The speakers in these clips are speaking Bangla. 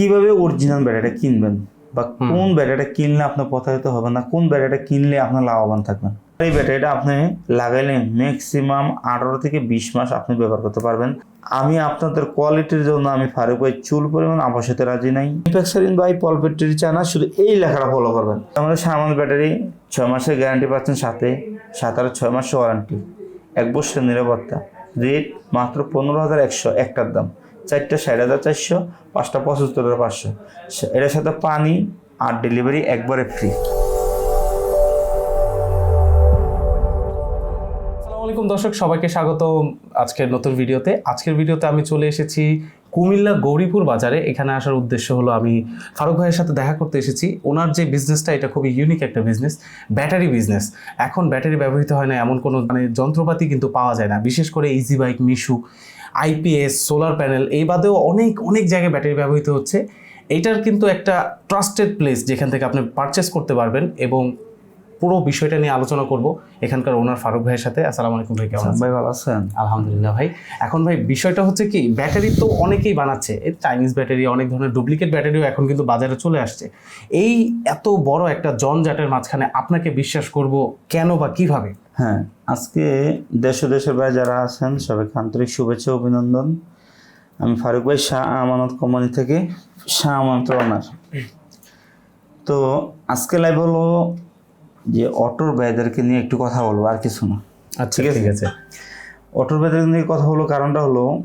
কীভাবে অরিজিনাল ব্যাটাটা কিনবেন? বা কোন ব্যাটাটা কিনলে আপনার প্রতারিত হবে না? কোন ব্যাটারিটা কিনলে আপনার লাভবান থাকবেন? এই ব্যাটারিটা আপনি লাগাইলে ম্যাক্সিমাম আঠারো থেকে বিশ মাস আপনি ব্যবহার করতে পারবেন। আমি আপনাদের কোয়ালিটির জন্য আমি ফারুক ভাই চুল পরিমাণ আবাসতে রাজি নাই। ম্যানুফ্যাকচারিং বাই পল ব্যাটারি চায় না শুধু এই লেখাটা ফলো করবেন। আমাদের সামান ব্যাটারি ছয় মাসের গ্যারান্টি পাচ্ছেন সাথে সাত আর ছয় মাসের ওয়ারেন্টি এক বছরের নিরাপত্তা। রেট মাত্র পনেরো হাজার একশো একটার দাম। চারটা ষাট হাজার চারশো, পাঁচটা পঁচাত্তর হাজার পাঁচশো। এটার সাথে পানি আর ডেলিভারি একবারে ফ্রি দর্শক, সবাইকে স্বাগত আজকের নতুন ভিডিওতে। আজকের ভিডিওতে আমি চলে এসেছি কুমিল্লা গৌরীপুর বাজারে। এখানে আসার উদ্দেশ্য হলো আমি ফারুক ভাইয়ের সাথে দেখা করতে এসেছি। ওনার যে বিজনেসটা এটা খুবই ইউনিক একটা বিজনেস ব্যাটারি বিজনেস এখন ব্যাটারি ব্যবহৃত হয় না এমন কোনো মানে যন্ত্রপাতি কিন্তু পাওয়া যায় না। বিশেষ করে easy bike Mishu IPS solar panel, এই বাদেও অনেক অনেক জায়গায় ব্যাটারি ব্যবহৃত হচ্ছে। এটার কিন্তু একটা ট্রাস্টেড প্লেস যেখান থেকে আপনি পারচেস করতে পারবেন এবং পুরো বিষয়টা নিয়ে আলোচনা করব। এখানকার ওনার ফারুক ভাইয়ের সাথে। আসসালামু আলাইকুম ভাই কেমন ভাই ভালো আছেন? আলহামদুলিল্লাহ ভাই। এখন ভাই বিষয়টা হচ্ছে কি ব্যাটারি তো অনেকেই বানাচ্ছে। এই চাইনিজ ব্যাটারি অনেক ধরনের ডুপ্লিকেট ব্যাটারিও এখন কিন্তু বাজারে চলে আসছে। এই এত বড় একটা জনজাটের মাঝখানে আপনাকে বিশ্বাস করব কেন বা কীভাবে? হ্যাঁ আজকে দেশ দেশের বাইরে যারা আছেন সবাইকে আন্তরিক শুভেচ্ছা অভিনন্দন। আমি ফারুক ভাই শাহ আমানত কোম্পানি থেকে শাহ আমানত ওনার তো আজকে লাইভ হলো যে অটোর ব্যয়দেরকে নিয়ে একটু কথা বলব আর কিছু না। আচ্ছা ঠিক আছে। অটোর ব্যয়দের নিয়ে কথা হলো কারণটা হলো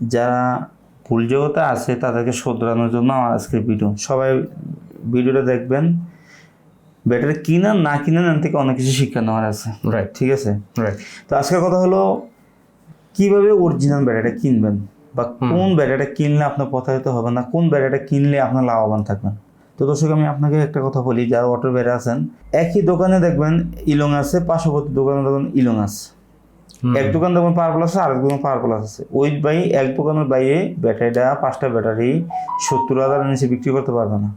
যারা ভুল জগতে আছে তাদেরকে শোধরানোর জন্য আমার আজকের ভিডিও। সবাই ভিডিওটা দেখবেন। ব্যাটারি কিনা না কিনা এর থেকে অনেক কিছু শিক্ষা নেওয়ার আছে। রাইট ঠিক আছে? রাইট তো আজকের কথা হলো কীভাবে অরিজিনাল ব্যাটারিটা কিনবেন বা কোন ব্যাটারিটা কিনলে আপনার প্রতারিত হবে না কোন ব্যাটারিটা কিনলে আপনার লাভবান থাকবেন? তো দর্শক আমি আপনাকে একটা কথা বলি যারা অটোর বেড়ে আছেন একই দোকানে দেখবেন ইলং আছে পার্শ্ববর্তী দোকানে দেখবেন ইলং আছে। এক দোকান দেখবেন পাওয়ার প্লাস আছে আরেক দোকান পাওয়ার প্লাস আছে। ওই বাই এক দোকানের বাইরে ব্যাটারিটা পাঁচটা ব্যাটারি সত্তর হাজারের নিচে বিক্রি করতে পারবে না।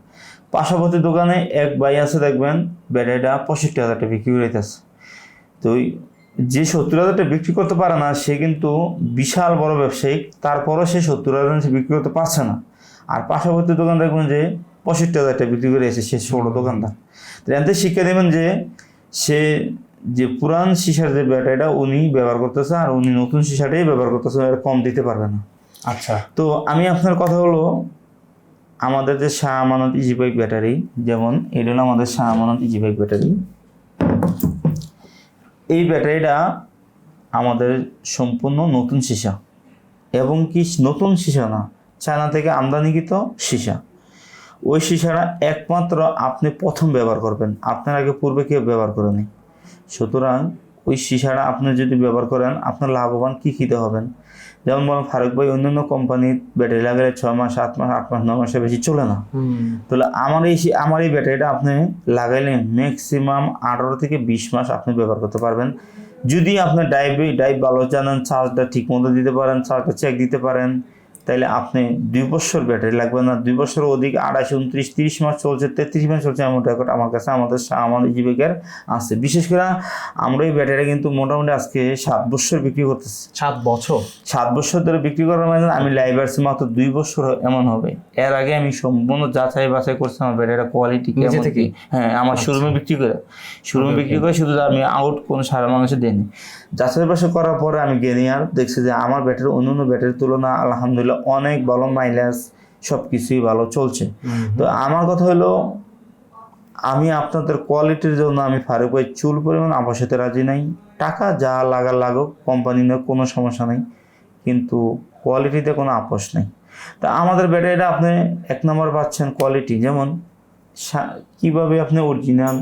পার্শ্ববর্তী দোকানে এক বাই আছে দেখবেন ব্যাটারিটা পঁয়ষট্টি হাজারটা বিক্রি করতেছে। তো ওই যে সত্তর হাজারটা বিক্রি করতে পারে না সে কিন্তু বিশাল বড় ব্যবসায়িক তারপরও সে সত্তর হাজার বিক্রি করতে পারছে না। আর পার্শ্ববর্তী দোকান দেখবেন যে পঁয়ষট্টি হাজার টাকা বিক্রি করে এসে সে ছোট দোকানদার। তো এতে শিক্ষা দেবেন যে সে যে পুরান সিসার যে ব্যাটারিটা উনি ব্যবহার করতেছে আর উনি নতুন সিসাটাই ব্যবহার করতেছে কম দিতে পারবে না। আচ্ছা। তো আমি আপনার কথা হলো আমাদের যে Shah Amanat easy bike battery যেমন এটা হলো আমাদের Shah Amanat easy bike battery. এই ব্যাটারিটা আমাদের সম্পূর্ণ নতুন সীসা এবং কি নতুন সীসা না চায়না থেকে আমদানিকৃত সীসা। ওই সীসাটা একমাত্র আপনি প্রথম ব্যবহার করবেন। আপনার আগে পূর্বে কেউ ব্যবহার করেনি। সুতরাং ওই সীসাটা আপনি যদি ব্যবহার করেন আপনার লাভবান কী কীতে হবেন? যেমন বলেন ফারুক ভাই অন্যান্য কোম্পানির ব্যাটারি লাগালে ছয় মাস সাত মাস আট মাস নয় মাসের বেশি চলে না। তাহলে আমার এই আমার এই ব্যাটারিটা আপনি লাগাইলে ম্যাক্সিমাম আঠারো থেকে বিশ মাস আপনি ব্যবহার করতে পারবেন। যদি আপনি ডাইভ ডাইভ ভালো জানেন চার্জটা ঠিক মতো দিতে পারেন চার্জটা চেক দিতে পারেন। তাইলে আপনি দুই বছর ব্যাটারি লাগবে না। দুই বছর অধিক আড়াইশো উনত্রিশ তিরিশ মাস চলছে তেত্রিশ মাস চলছে এমন রেকর্ড আমার কাছে আমাদের আমাদের জীবিকার আছে। বিশেষ করে আমরা এই ব্যাটারি কিন্তু মোটামুটি আজকে সাত বছর বিক্রি করতেছি। সাত বছর? সাত বছর ধরে বিক্রি করার মানে আমি লাইভ আসছি মাত্র দুই বছর এমন হবে। এর আগে আমি সম্পূর্ণ যাচাই বাছাই করছি আমার ব্যাটারিটা কোয়ালিটি কেমন থেকেই? কি হ্যাঁ আমার শোরুমে বিক্রি করে। শোরুমে বিক্রি করে শুধু আমি আউট কোনো সারা মানুষে দেয়নি যাচাই বাছাই করার পরে আমি গেনিয়ার দেখছি যে আমার ব্যাটারি অন্য অন্য ব্যাটারির তুলনা আলহামদুলিল্লাহ অনেক ভালো মাইলেজ সব কিছুই ভালো চলছে। তো আমার কথা হলো আমি আপনাদের কোয়ালিটির জন্য আমি ফারুক ভাই চুল পরিমাণ আবাসতে রাজি নাই। টাকা যা লাগার লাগুক কোম্পানি নিয়ে কোনো সমস্যা নেই। কিন্তু কোয়ালিটিতে কোনো আপোষ নেই। তা আমাদের ব্যাটারিটা আপনি এক নম্বর পাচ্ছেন কোয়ালিটি যেমন কীভাবে আপনি অরিজিনাল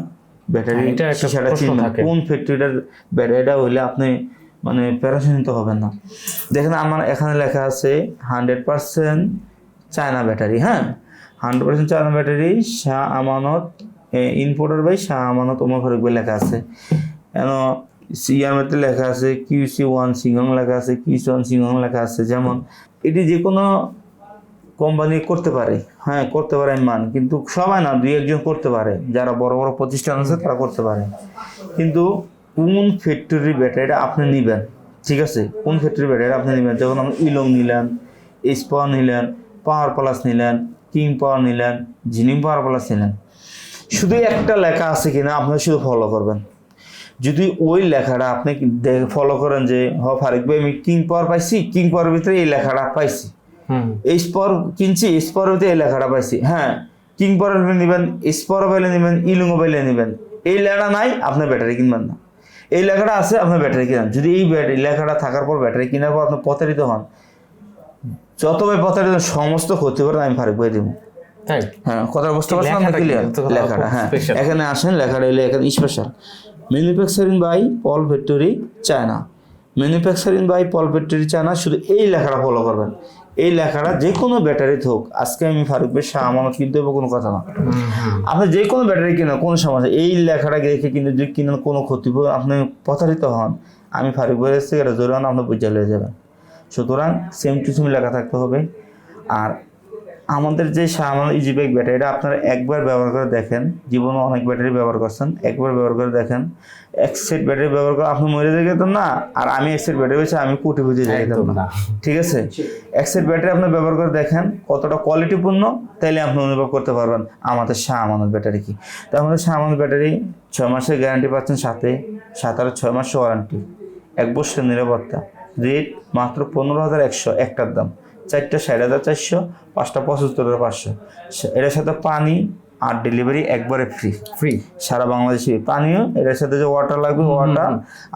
ব্যাটারি হ্যাঁ, সেটা প্রশ্ন কোন ফ্যাক্টরিটার ব্যাটারিটা হইলে আপনি মানে প্যারাশনিত হবেন না। দেখেন আমার এখানে লেখা আছে, হান্ড্রেড পার্সেন্ট চায়না ব্যাটারি হ্যাঁ? Hundred percent China battery, Shah Amanat importer by Shah Amanat Omar Faruk ভাই লেখা আছে। কেন? সিআরমেতে লেখা আছে কিউসি ওয়ান সিংহং লেখা আছে কিউসি ওয়ান সিংহং লেখা আছে। যেমন, এটি যে কোনো কোম্পানি করতে পারে হ্যাঁ করতে পারে মান কিন্তু সবাই না, দুই একজন করতে পারে। যারা বড় বড় প্রতিষ্ঠান আছে, তারা করতে পারে। কিন্তু কোন ফ্যাক্টরির ব্যাটারিটা আপনি নেবেন? ঠিক আছে? কোন ফ্যাক্টরির ব্যাটারি আপনি নেবেন? যখন আপনি ইলং নিলেন স্পা নিলেন পাওয়ার প্লাস নিলেন কিং পাওয়ার নিলেন জিনিম পাওয়ার প্লাস নিলেন শুধু একটা লেখা আছে কিনা আপনি শুধু ফলো করবেন। যদি ওই লেখাটা আপনি ফলো করেন যে হ ফারিক ভাই আমি কিং পাওয়ার পাইছি কিং পাওয়ার ভিতরে এই লেখাটা পাইছি। এই স্পর কিনছি স্পর ভিতরে এই লেখাটা পাইছি। হ্যাঁ কিং পাওয়ার নেবেন স্পর পাইলে নেবেন ইলুঙ্গো পাইলে নেবেন। এই লেখাটা নাই আপনার ব্যাটারি কিনবেন না। এই লেখাটা আছে আপনার ব্যাটারি কিনেন। যদি এই ব্যাটারি লেখাটা থাকার পর ব্যাটারি কেনার পর আপনি প্রতারিত হন যত ভাই প্রতারিত সমস্ত ক্ষতি করেন আমি ফারুক ভাই দিব। হ্যাঁ কথা বুঝতে পারছেন লেখাটা ক্লিয়ার লেখাটা হ্যাঁ। এখানে আসেন লেখাটা এলে এখানে special manufacturing by Paul factory China manufacturing by Paul factory China শুধু এই লেখাটা ফলো করবেন। এই লেখাটা যে কোনো ব্যাটারি হোক আজকে আমি ফারুক ভাই শাহ আমানত কিনতে হবে কোনো কথা না। আপনি যে কোনো ব্যাটারি কিনা কোনো সমস্যা এই লেখাটা রেখে কিন্তু যদি কিনেন কোনো ক্ষতি আপনি প্রতারিত হন। আমি ফারুক ভাইয়ের থেকে এটা জোরান আপনার বুঝা হয়ে যাবেন। সুতরাং সেম টু সেম লেখা থাকতে হবে। আর আমাদের যে সামান ইজি বাইক ব্যাটারিটা আপনারা একবার ব্যবহার করে দেখেন। জীবনে অনেক ব্যাটারি ব্যবহার করছেন। একবার ব্যবহার করে দেখেন। এক সেট ব্যাটারি ব্যবহার করে আপনি মরে যেতেন না আর আমি এক সেট ব্যাটারি হয়েছে আমি কোটি বুঝে যেতাম না। না। ঠিক আছে? এক সেট ব্যাটারি আপনি ব্যবহার করে দেখেন কতটা কোয়ালিটিপূর্ণ তাইলে আপনি অনুভব করতে পারবেন আমাদের শাহ আমানত ব্যাটারি কি। তো আমাদের শাহ আমানত ব্যাটারি ছয় মাসের গ্যারান্টি পাচ্ছেন সাথে সাত আর ছয় মাসের ওয়ারেন্টি এক বছরের নিরাপত্তা। রেট মাত্র পনেরো হাজার একশো একটার দাম। চারটা ষাট হাজার চারশো পাঁচটা পঁচাত্তর হাজার পাঁচশো এটার সাথে পানি আর ডেলিভারি একবারে ফ্রি ফ্রি সারা বাংলাদেশে পানিও এটার সাথে যে ওয়াটার লাগবে ওয়াটার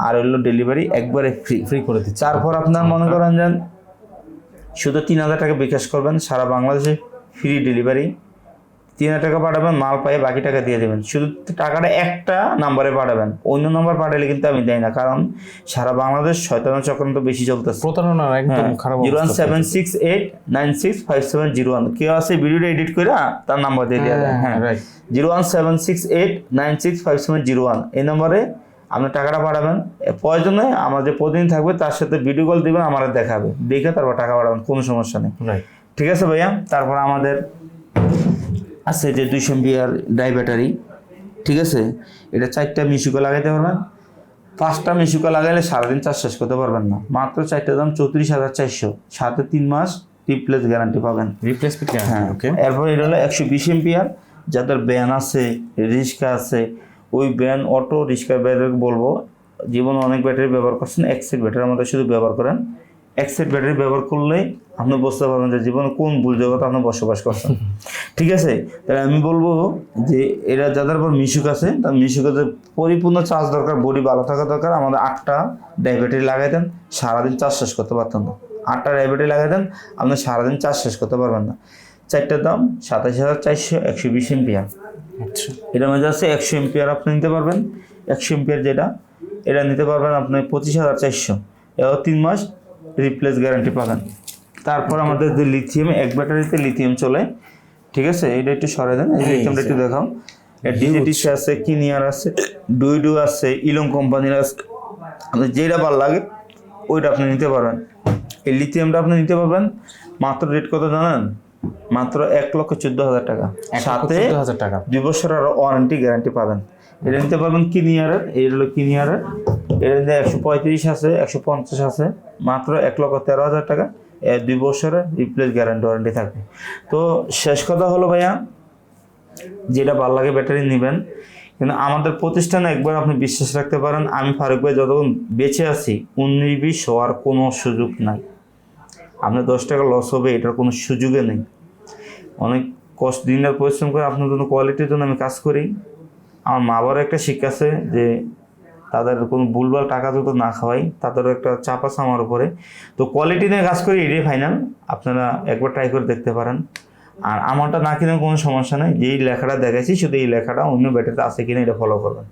আর হলো ডেলিভারি একবারে ফ্রি ফ্রি করে দিচ্ছে। তারপর আপনার মনে করেন যান শুধু তিন হাজার টাকা বিকাশ করবেন সারা বাংলাদেশে ফ্রি ডেলিভারি তিন হাজার টাকা পাঠাবেন মাল পায়ে বাকি টাকা দিয়ে দেবেন। শুধু টাকাটা একটা নাম্বারে পাঠাবেন। অন্য নাম্বার পাঠালে কিন্তু আমি দেয় না কারণ সারা বাংলাদেশ শয়তান চক্রান্ত বেশি চলতেছে। প্রতারণার একদম খারাপ zero one seven six eight nine six five seven zero one. কেউ আছে ভিডিওটা এডিট করে তার নাম্বার দিয়ে দেওয়া যায় হ্যাঁ right zero one seven six eight nine six five seven zero one. এই নম্বরে আপনি টাকাটা পাঠাবেন। প্রয়োজনে আমার যে প্রতিদিন থাকবে তার সাথে ভিডিও কল দিবেন আমার দেখাবে। দেখে তারপর টাকা পাঠাবেন কোনো সমস্যা নেই। ঠিক আছে ভাইয়া? তারপর আমাদের আছে যে দুইশো এমপিআর ডাই ব্যাটারি ঠিক আছে? এটা চারটা মিশুকে লাগাইতে পারবেন। পাঁচটা মিশুকে লাগাইলে সারাদিন চার্জ শেষ করতে পারবেন না। মাত্র চারটা দাম চৌত্রিশ হাজার চারশো। সাথে তিন মাস রিপ্লেস গ্যারান্টি পাবেন। রিপ্লেসমেন্ট হ্যাঁ। ওকে এরপর এটা হলো একশো বিশ এম্পিয়ার যাদের ব্যান আছে রিক্সা আছে ওই ব্যান অটো রিক্সা ব্যাটারি বলব জীবনে অনেক ব্যাটারি ব্যবহার করছেন এক সেট ব্যাটারি আমাদের শুধু ব্যবহার করেন। এক সেট ব্যাটারি ব্যবহার করলেই আপনি বুঝতে পারবেন যে জীবনে কোন ভুল জগতে আপনি বসবাস করছেন। ঠিক আছে? তাহলে আমি বলব যে এরা যাদের পর মিশুক আছে তার মিশুকে পরিপূর্ণ চার্জ দরকার বডি ভালো থাকা দরকার। আমাদের আটটা ডাই ব্যাটারি লাগাই দেন সারাদিন চার্জ শেষ করতে পারতেন না। আটটা ডাই ব্যাটারি লাগাই দেন আপনি সারাদিন চার্জ শেষ করতে পারবেন না। চারটার দাম সাতাশ হাজার চারশো একশো বিশ এমপিয়ার। আচ্ছা। এটার মধ্যে আছে একশো এমপিয়ার আপনি নিতে পারবেন। একশো এমপিয়ার যেটা এটা নিতে পারবেন আপনি পঁচিশ হাজার চারশো। এও তিন মাস রিপ্লেস গ্যারান্টি পাবেন। তারপর আমাদের যে লিথিয়াম এক ব্যাটারিতে লিথিয়াম চলে। ঠিক আছে? এটা একটু সরে দেন। এই লিথিয়ামটা একটু দেখাও। ডিজিটিসি আছে কিনিয়ার আছে ডুইডু আছে ইলং কোম্পানির আছে। আপনার যেটা ভালো লাগে ওইটা আপনি নিতে পারবেন। এই লিথিয়ামটা আপনি নিতে পারবেন মাত্র রেট কত জানেন? মাত্র এক লক্ষ চোদ্দ হাজার টাকা। সাথে হাজার টাকা। দুই বছর আরও ওয়ারেন্টি গ্যারান্টি পাবেন। এটা নিতে পারবেন কিনিয়ারের এই হলো কিনিয়ারের এটা নিতে একশো পঁয়ত্রিশ আছে, একশো পঞ্চাশ আছে, মাত্র এক লক্ষ তেরো হাজার টাকা দুই বছরের রিপ্লেস গ্যারান্টি ওয়ারেন্টি থাকবে। তো শেষ কথা হলো ভাইয়া, যেটা ভালো লাগে ব্যাটারি নেবেন। কিন্তু আমাদের প্রতিষ্ঠানে একবার আপনি বিশ্বাস রাখতে পারেন, আমি ফারুক ভাই যতক্ষণ বেঁচে আছি, উনিশ বিশ হওয়ার কোনো সুযোগ নাই। আপনার দশ টাকা লস হবে, এটার কোনো সুযোগে নেই। অনেক কষ্ট দিন রাত পরিশ্রম করে আপনার জন্য কোয়ালিটির জন্য আমি কাজ করি। আমার মা বাবার একটা শিক্ষা আছে যে তাদের কোনো ভুলভাল টাকা যত না খাওয়াই, তাদেরও একটা চাপ আছে আমার উপরে। তো কোয়ালিটি নিয়ে কাজ করি, এটাই ফাইনাল আপনারা একবার ট্রাই করে দেখতে পারেন। আর আমারটা না কিনে কোনো সমস্যা নেই। যেই লেখাটা দেখাচ্ছি শুধু এই লেখাটা অন্য ব্যাটারিতে আছে কিনা এটা ফলো করবেন।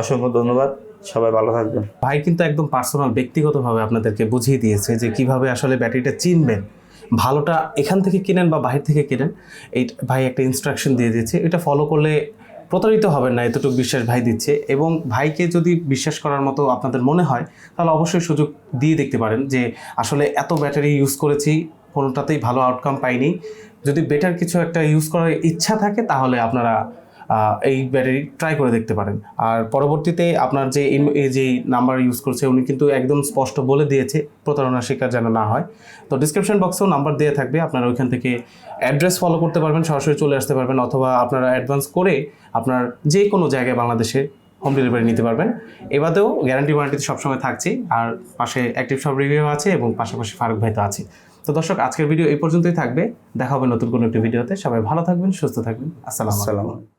অসংখ্য ধন্যবাদ। সবাই ভালো থাকবেন। ভাই কিন্তু একদম পার্সোনাল ব্যক্তিগতভাবে আপনাদেরকে বুঝিয়ে দিয়েছে যে কীভাবে আসলে ব্যাটারিটা চিনবেন। ভালোটা এখান থেকে কিনেন বা বাহির থেকে কিনেন। এই ভাই একটা ইনস্ট্রাকশন দিয়ে দিয়েছে। এটা ফলো করলে প্রতারিত হবেন না, এতটুকু বিশ্বাস ভাই দিচ্ছে এবং ভাইকে যদি বিশ্বাস করার মতো আপনাদের মনে হয়, তাহলে অবশ্যই সুযোগ দিয়ে দেখতে পারেন যে আসলে এত ব্যাটারি ইউজ করেছি কোনোটাতেই ভালো আউটকাম পাইনি। যদি বেটার কিছু একটা ইউজ করার ইচ্ছা থাকে, তাহলে আপনারা এই ব্যাটারি ট্রাই করে দেখতে পারেন। আর পরবর্তীতে আপনার যে এই যে নাম্বার ইউজ করছে, উনি কিন্তু একদম স্পষ্ট বলে দিয়েছে, প্রতারণার শিকার যেন না হয়। তো ডিসক্রিপশন বক্সেও নাম্বার দেওয়া থাকবে, আপনারা ওইখান থেকে অ্যাড্রেস ফলো করতে পারবেন, সরাসরি চলে আসতে পারবেন, অথবা আপনারা অ্যাডভান্স করে আপনার যে কোনো জায়গায় বাংলাদেশে হোম ডেলিভারি নিতে পারবেন। এবারেও গ্যারান্টি ওয়ারেন্টি সবসময় থাকছে, আর পাশে অ্যাক্টিভ সব রিভিউ আছে এবং পাশাপাশি ফারুক ভাই তো আছে। তো দর্শক, আজকের ভিডিও এই পর্যন্তই থাকবে, দেখা হবে নতুন কোনো একটি ভিডিওতে সবাই ভালো থাকবেন, সুস্থ থাকবেন। আসসালামু আসসালাম